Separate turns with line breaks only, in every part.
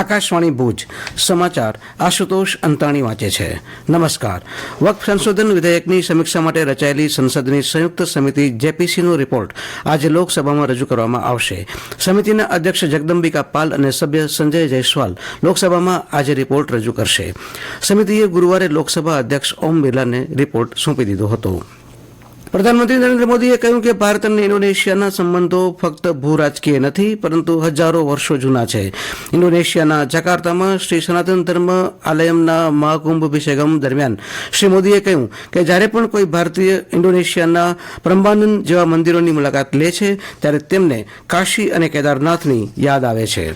આકાશવાણી ભુજ, સમાચાર આશુતોષ અંતાણી વાંચે છે. નમસ્કાર. વક્ફ સંશોધન વિધેયકની સમીક્ષા માટે રચાયેલી સંસદની સંયુક્ત સમિતિ જેપીસીનો રિપોર્ટ આજે લોકસભામાં રજૂ કરવામાં આવશે. સમિતિના અધ્યક્ષ જગદંબિકા પાલ અને સભ્ય સંજય જયસ્વાલ લોકસભામાં આજે રિપોર્ટ રજૂ કરશે. સમિતિએ ગુરુવારે લોકસભા અધ્યક્ષ ઓમ બિરલાને રિપોર્ટ સોંપી દીધો હતો. પ્રધાનમંત્રી નરેન્દ્ર મોદીએ કહ્યું કે ભારત અને ઇન્ડોનેશિયાના સંબંધો ફક્ત ભૂ રાજકીય નથી, પરંતુ હજારો વર્ષો જૂના છે. ઇન્ડોનેશિયાના જકાર્તામાં શ્રી સનાતન ધર્મ આલયમના મહાકુંભ અભિષેગમ દરમિયાન શ્રી મોદીએ કહ્યું કે જ્યારે પણ કોઈ ભારતીય ઇન્ડોનેશિયાના પરમ્બાનંદ જેવા મંદિરોની મુલાકાત લે છે, ત્યારે તેમને કાશી અને કેદારનાથની યાદ આવે છે.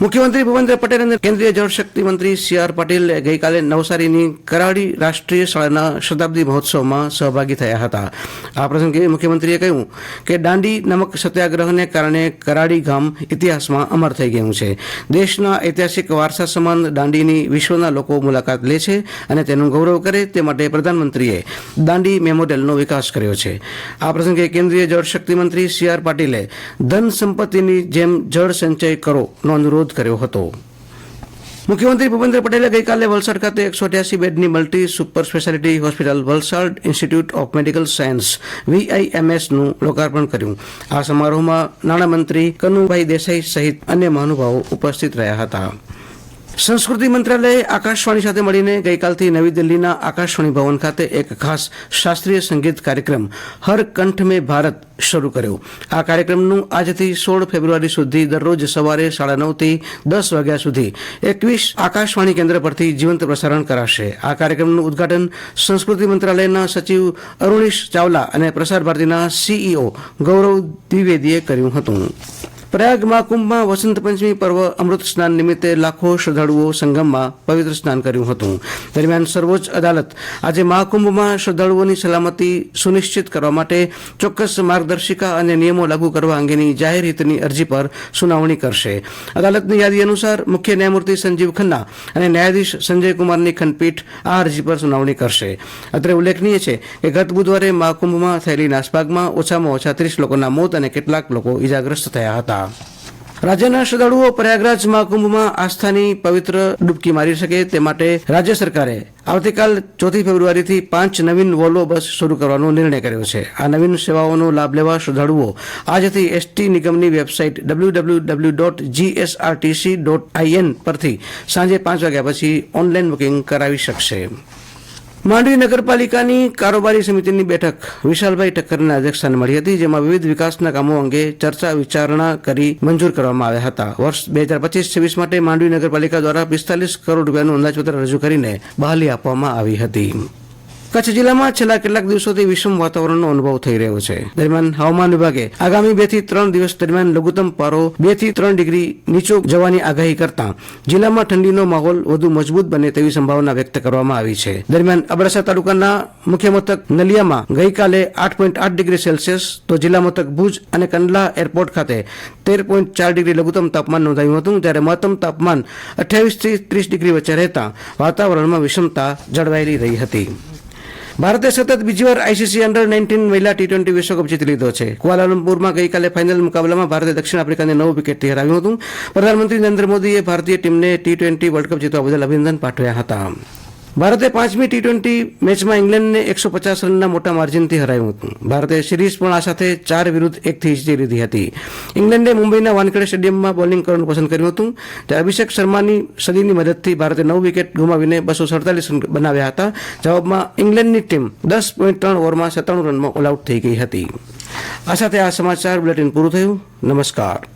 મુખ્યમંત્રી ભૂપેન્દ્ર પટેલ અને કેન્દ્રીય જળશક્તિ મંત્રી સી આર પાટીલ ગઈકાલે નવસારીની કરાડી રાષ્ટ્રીય શાળાના શતાબ્દી મહોત્સવમાં સહભાગી થયા હતા. આ પ્રસંગે મુખ્યમંત્રીએ કહ્યું કે દાંડી નમક સત્યાગ્રહને કારણે કરાડી ગામ ઇતિહાસમાં અમર થઈ ગયું છે. દેશના ઐતિહાસિક વારસા સમાન દાંડીની વિશ્વના લોકો મુલાકાત લે છે અને તેનું ગૌરવ કરે તે માટે પ્રધાનમંત્રીએ દાંડી મેમોરિયલનો વિકાસ કર્યો છે. આ પ્રસંગે કેન્દ્રીય જળશક્તિ મંત્રી સી આર પાટીલે ધન સંપત્તિની જેમ જળ સંચય કરો નો અનુરોધ કર્યો હતો. મુખ્યમંત્રી ભૂપેન્દ્ર પટેલે ગઈકાલે વલસાડ ખાતે એકસો અઠ્યાસી બેડની multi super speciality hospital, Valsad institute of medical science વીઆઈએમએસનું લોકાર્પણ કર્યું. આ સમારોહમાં નાણામંત્રી કનુભાઈ દેસાઈ સહિત અન્ય મહાનુભાવો ઉપસ્થિત રહ્યા હતા. સંસ્કૃતિ મંત્રાલયે આકાશવાણી સાથે મળીને ગઈકાલથી નવી દિલ્હીના આકાશવાણી ભવન ખાતે એક ખાસ શાસ્ત્રીય સંગીત કાર્યક્રમ, હર કંઠ મેં ભારત, શરૂ કર્યો. આ કાર્યક્રમનું આજથી સોળ ફેબ્રુઆરી સુધી દરરોજ સવારે સાડા નવથી દસ વાગ્યા સુધી એકવીસ આકાશવાણી કેન્દ્ર પરથી જીવંત પ્રસારણ કરાશે. આ કાર્યક્રમનું ઉદ્ઘાટન સંસ્કૃતિ મંત્રાલયના સચિવ અરુણીશ ચાવલા અને પ્રસાર ભારતીના સીઈઓ ગૌરવ દ્વિવેદીએ કર્યું હતું. પ્રયાગ મહાકુંભમાં વસંત પંચમી પર્વ અમૃત સ્નાન નિમિત્તે લાખો શ્રદ્ધાળુઓ સંગમમાં પવિત્ર સ્નાન કર્યું હતું. દરમિયાન સર્વોચ્ચ અદાલત આજે મહાકુંભમાં શ્રદ્ધાળુઓની સલામતી સુનિશ્ચિત કરવા માટે ચોક્કસ માર્ગદર્શિકા અને નિયમો લાગુ કરવા અંગેની જાહેર હિતની અરજી પર સુનાવણી કરશે. અદાલતની યાદી અનુસાર મુખ્ય ન્યાયમૂર્તિ સંજીવ ખન્ના અને ન્યાયાધીશ સંજય કુમારની ખંડપીઠ આ અરજી પર સુનાવણી કરશે. અત્રે ઉલ્લેખનીય છે કે ગત બુધવારે મહાકુંભમાં થયેલી નાસભાગમાં ઓછામાં ઓછા ત્રીસ લોકોના મોત અને કેટલાક લોકો ઇજાગ્રસ્ત થયા હતા. રાજ્યના શ્રદ્ધાળુઓ પ્રયાગરાજ મહાકુંભમાં આસ્થાની પવિત્ર ડૂબકી મારી શકે તે માટે રાજ્ય સરકારે આવતીકાલ ચોથી ફેબ્રુઆરીથી પાંચ નવીન વોલ્વો બસ શરૂ કરવાનો નિર્ણય કર્યો છે. આ નવીન સેવાઓનો લાભ લેવા શ્રદ્ધાળુઓ આજથી એસટી નિગમની website W W W dot GSRTC dot IN પરથી સાંજે પાંચ વાગ્યા પછી ઓનલાઈન બુકિંગ કરાવી શકશે માંડવી નગરપાલિકાની કારોબારી સમિતિની બેઠક. વિશાલભાઈ ઠક્કરના અધ્યક્ષસ્થાને મળી હતી, જેમાં વિવિધ વિકાસના કામો અંગે ચર્ચા વિચારણા કરી મંજૂર કરવામાં આવ્યા હતા. વર્ષ બે હજાર પચીસ છવ્વીસ માટે માંડવી નગરપાલિકા દ્વારા પિસ્તાલીસ કરોડ રૂપિયાનું અંદાજપત્ર રજૂ કરીને બહાલી આપવામાં આવી હતી. કચ્છ જિલ્લામાં છેલ્લા કેટલાક દિવસોથી વિષમ વાતાવરણનો અનુભવ થઈ રહ્યો છે. દરમિયાન હવામાન વિભાગે આગામી બેથી ત્રણ દિવસ દરમિયાન લઘુત્તમ પારો બેથી ત્રણ ડિગ્રી નીચો જવાની આગાહી કરતા જિલ્લામાં ઠંડીનો માહોલ વધુ મજબૂત બને તેવી સંભાવના વ્યક્ત કરવામાં આવી છે. દરમિયાન અબડાસા તાલુકાના મુખ્ય મથક નલિયામાં ગઈકાલે આઠ પોઈન્ટ આઠ ડિગ્રી સેલ્સિયસ, તો જિલ્લા મથક ભુજ અને કંડલા એરપોર્ટ ખાતે તેર પોઈન્ટ ચાર ડિગ્રી લઘુત્તમ તાપમાન નોંધાયું હતું, જ્યારે મહત્તમ તાપમાન અઠ્યાવીસથી ત્રીસ ડિગ્રી વચ્ચે રહેતા વાતાવરણમાં વિષમતા જળવાયેલી રહી હતી. ભારતે સતત બીજી વાર આઈસીસી અંડર નાઇન્ટીન મહિલા ટી ટ્વેન્ટી વિશ્વકપ જીતી લીધો છે. કુઆલાલંપુરમાં ગઈકાલે ફાઇનલ મુકાબલામાં ભારતે દક્ષિણ આફ્રિકાને નવ વિકેટથી હરાવ્યું હતું. પ્રધાનમંત્રી નરેન્દ્ર મોદીએ ભારતીય ટીમને ટી ટ્વેન્ટી વર્લ્ડ કપ જીતવા બદલ અભિનંદન પાઠવ્યા હતા. ભારતે પાંચમી ટી ટ્વેન્ટી મેચમાં ઇંગ્લેન્ડને એકસો પચાસ રનના મોટા માર્જિનથી હરાવ્યું હતું. ભારતે સિરીઝ પણ આ સાથે ચાર વિરુદ્ધ એકથી જીતી લીધી હતી. ઇંગ્લેન્ડે મુંબઈના વાનખેડે સ્ટેડિયમમાં બોલિંગ કરવાનું પસંદ કર્યું હતું. ત્યારે અભિષેક શર્માની સદીની મદદથી ભારતે નવ વિકેટ ગુમાવીને બસો સડતાલીસ રન બનાવ્યા હતા. જવાબમાં ઇંગ્લેન્ડની ટીમ દસ પોઈન્ટ ત્રણ ઓવરમાં સત્તાણું રનમાં ઓલ આઉટ થઈ ગઈ હતી. આ સાથે આ સમાચાર બુલેટિન પૂરું થયું. નમસ્કાર.